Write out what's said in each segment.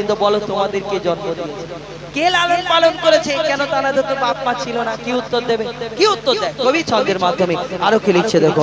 কিন্তু বলো তোমাদেরকে জন্ম দিয়েছে? কে লালন পালন করেছে? কেন তারা তো বাপ মা ছিল না? কি উত্তর দেবে? কি উত্তর দেয়? কবি ছন্দের মাধ্যমে। আরও কি লিখছে দেখো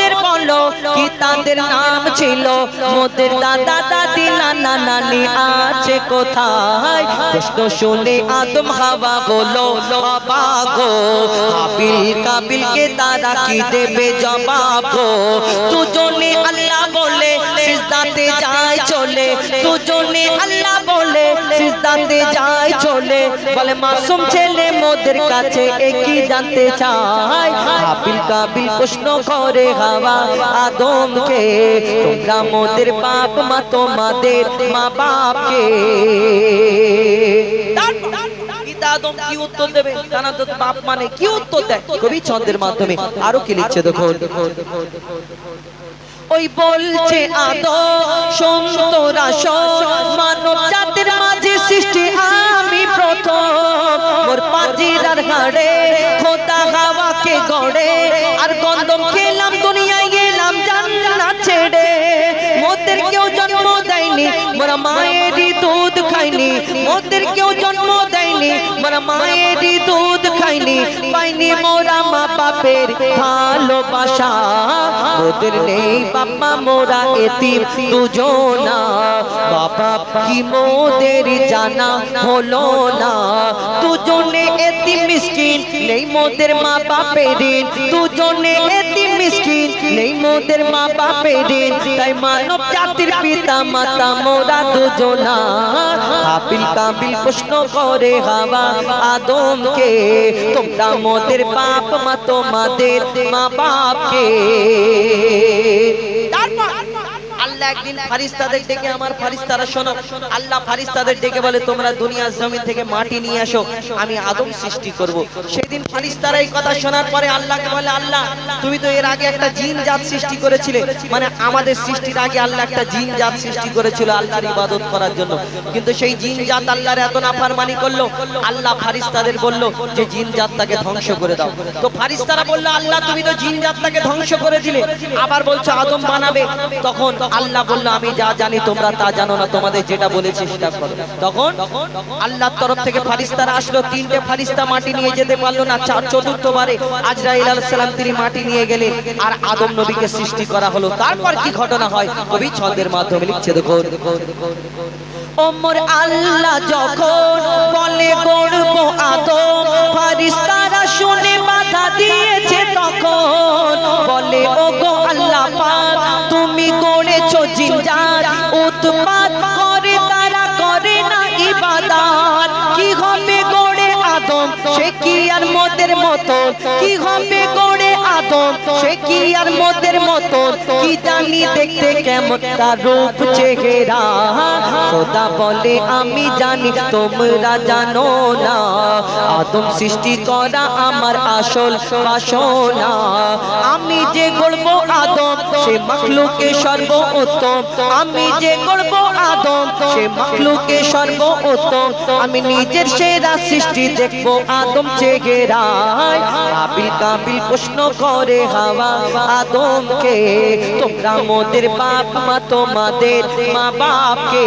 মোদের বলো কি তাদের নাম ছিল? মোদের দাদা, দাদি, নানা, নানি আছে কোথায়? শুনে আদম, হাওয়া বলো অবাগো হাবিল কাবিলকে তারা কি দেবে জবাব গো? দুজনে আল্লাহ বলে, সিজদাতে যায় চলে। দুজনে আল্লাহ বলে, সিজদাতে যায় চলে। বলে, মাসুম ছেলে মোদের কাছে একই জানতে চায়। হাবিল কাবিল প্রশ্ন করে হাওয়া আদমকে, তোমরা মোদের বাপ মা, তোমাদের মা বাপকে। আদম বাপ মানে আরও কি লিখছে দেখো ওই বলছে আদো সুন্দরা মানব জাতির মাঝে সৃষ্টি, আমি প্রথম। মোর পাজিরার হাড়ে গড়ে আর গন্ধম খেলাম, দুনিয়ায় গেলাম, জান্নাত ছেড়ে। মোদের কেউ জন্ম দেয়নি মোরা মায়েরই দুধ খাইনি। মোদের কেউ জন্ম দেয়নি মোরা মায়েরই দুধ খাইনি পাইনি মোরা মা বাপের ভালোবাসা। মোদের নেই বাবা মোরা এতিম দুজনা। বাবা কি মোদের জানা হলো না। দুজনে এতিম মিসকিন, নেই মোদের মা বাপের দুজনে এতিম মিসকিন, নেই মোদের মা বাপের তাই মানব জাতির পিতা মাতা মোরা দুজনা। হাবিল কাবিল প্রশ্ন করে হাওয়া আদমকে তোমরা মোদের বাপ মা তোমাদের মা বাপকে। আল্লাহ একদিন ফারিস্তাদের ডেকে আমার ফারিস্তারা শোনো। আল্লাহ ফারিস্তাদের ডেকে বলে, তোমরা দুনিয়ার জমিন থেকে মাটি নিয়ে আসো, আমি আদম সৃষ্টি করব। সেদিন ফারিস্তারা এই কথা শোনার পরে আল্লাহকে বলে, আল্লাহ, তুমি তো এর আগে একটা জিন জাত সৃষ্টি করেছিলে। মানে আমাদের সৃষ্টির আগে আল্লাহ একটা জিন জাত সৃষ্টি করেছিল আল্লাহর ইবাদত করার জন্য। কিন্তু সেই জিন জাত আল্লাহর এত নাফরমানি করল। আল্লাহ ফারিস্তাদের বলল যে, জিন জাতটাকে ধ্বংস করে দাও। তো ফারিস্তারা বলল, আল্লাহ, তুমি তো জিন জাতটাকে ধ্বংস করে দিলে আবার বলছো, আদম বানাবে। তখন আল্লাহ বলল, আমি যা জানি তোমরা তা জানো না, তোমাদের যেটা বলেছি সেটা করো। তখন আল্লাহর তরফ থেকে ফারিস্তারা আসলো, তিনটে ফারিস্তা মাটি নিয়ে যেতে পারল না, চার চতুর্থবারে আজরাইল আলাইহিস সালাম তিনি মাটি নিয়ে গেলেন আর আদম নবীকে সৃষ্টি করা হলো। তারপর কি ঘটনা হয়? কবি ছন্দের মাধ্যমে লিখছে দেখো ওমর আল্লাহ যখন বলে গড়ব আদম সে কি আর মদের মতো কি হবে গড়ে আদম সে কি আর মদের মতো কি জানি দেখতে কেমন তার রূপ চেহারা? খোদা বলে, আমি জানি তোমরা জানো না। আদম সৃষ্টি করা আমার আসল বাসনা। আমি যে গড়ব আদম, সে মখলুকে সর্ব উত্তম আমি যে গড়ব আদম, সে মখলুকে সর্ব উত্তম আমি নিজের সেরা সৃষ্টি দেখব আদম চেহারায়। আবিল কাবিল প্রশ্ন করে হাওয়া আদমকে, তোমরা মোদের বাপ মা, তোমাদের মা বাপকে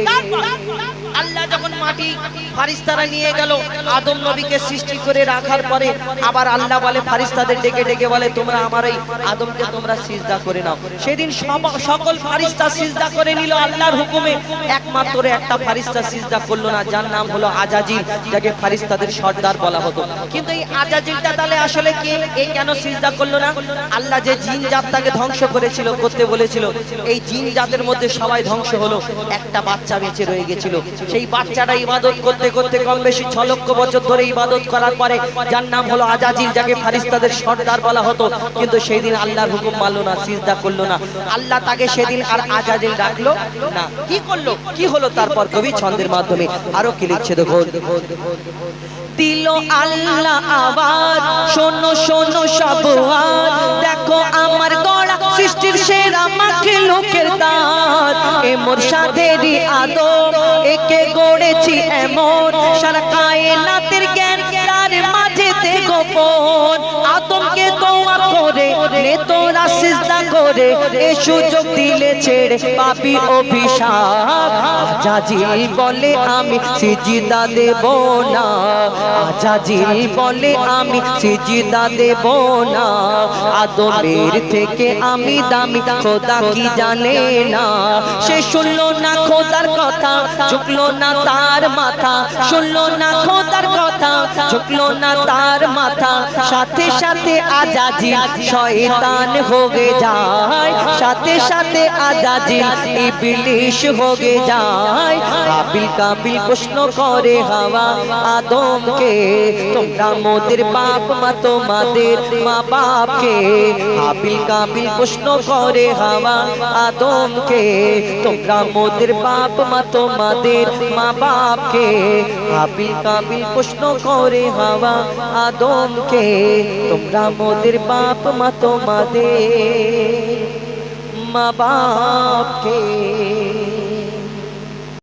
ফারিস্তারা নিয়ে গেল। আদম নবীকে সৃষ্টি করে রাখার পরে আবার আল্লাহ বলে, ফারিস্তাদের ডেকে ডেকে বলে, তোমরা আমার এই আদমকে তোমরা সিজদা করে নাও। সেদিন সকল ফারিস্তা সিজদা করে নিল আল্লাহর হুকুমে। একমাত্র একটা ফারিস্তা সিজদা করল না, যার নাম হলো আজাজিল, যাকে ফারিস্তাদের সর্দার বলা হতো। কিন্তু এই আজাজিলটা তাহলে আসলে কে? এই কেন সিজদা করল না? আল্লাহ যে জিন জাতটাকে ধ্বংস করেছিল, করতে বলেছিল, এই জিন জাতের মধ্যে সবাই ধ্বংস হলো। একটা বাচ্চা বেঁচে রয়ে গেছিল। সেই বাচ্চাটা ইবাদত করতে করতে কম বেশি ছ লক্ষ বছর ধরে ইবাদত করার পরে যার নাম হলো আজাজিল, যাকে ফারিস্তাদের সর্দার বলা হতো, কিন্তু সেই দিন আল্লাহর হুকুম মানলো না, সিজদা করল না। আল্লাহ তাকে সেদিন আর আজাজিল ডাকলো না। কি করল? কি হলো তারপর? কবি ছন্দের মাধ্যমে আরও কি লিখছে দেখো দিল আল্লাহ আওয়াজ শোনো শোনো সব দেখো আমার গড়া সৃষ্টির সেরা মাখে লোকের দাঁত এ মোর সাধেরই আদর একে গড়েছি এমন সারা কায়নাতের এ সুযোগ দিলে ছেড়ে পাপি অভিশাপ। বলে আমি সিজিদা দেব না। আজাজিল বলে আমি সিজিদা দেব না। আদমের থেকে আমি দামি, খোদা কি জানে না। সে শুনলো না খোদার কথা, ঝুঁকলো না তার মাথা। শুনলো না খোদার কথা, ঝুঁকলো না তার মাথা। সাথে সাথে আজাজি শয়তান হয়ে যায়। সাথে সাথে আজাজি ইবলিশ হয়ে যায়। কাবিল কাবিল প্রশ্ন করে, হাওয়া আদমকে, তোমরা মোদের বাপ মা, তোমাদের মা বাপকে কাবিল কাবিল প্রশ্ন করে, হাওয়া আদমকে, তোমরা মোদের বাপ মা, তোমাদের মা বাপকে কাবিল কাবিল প্রশ্ন করে, হাওয়া আদমকে, তোমরা মোদের বাপ মা, তোমাদের মা বাপকে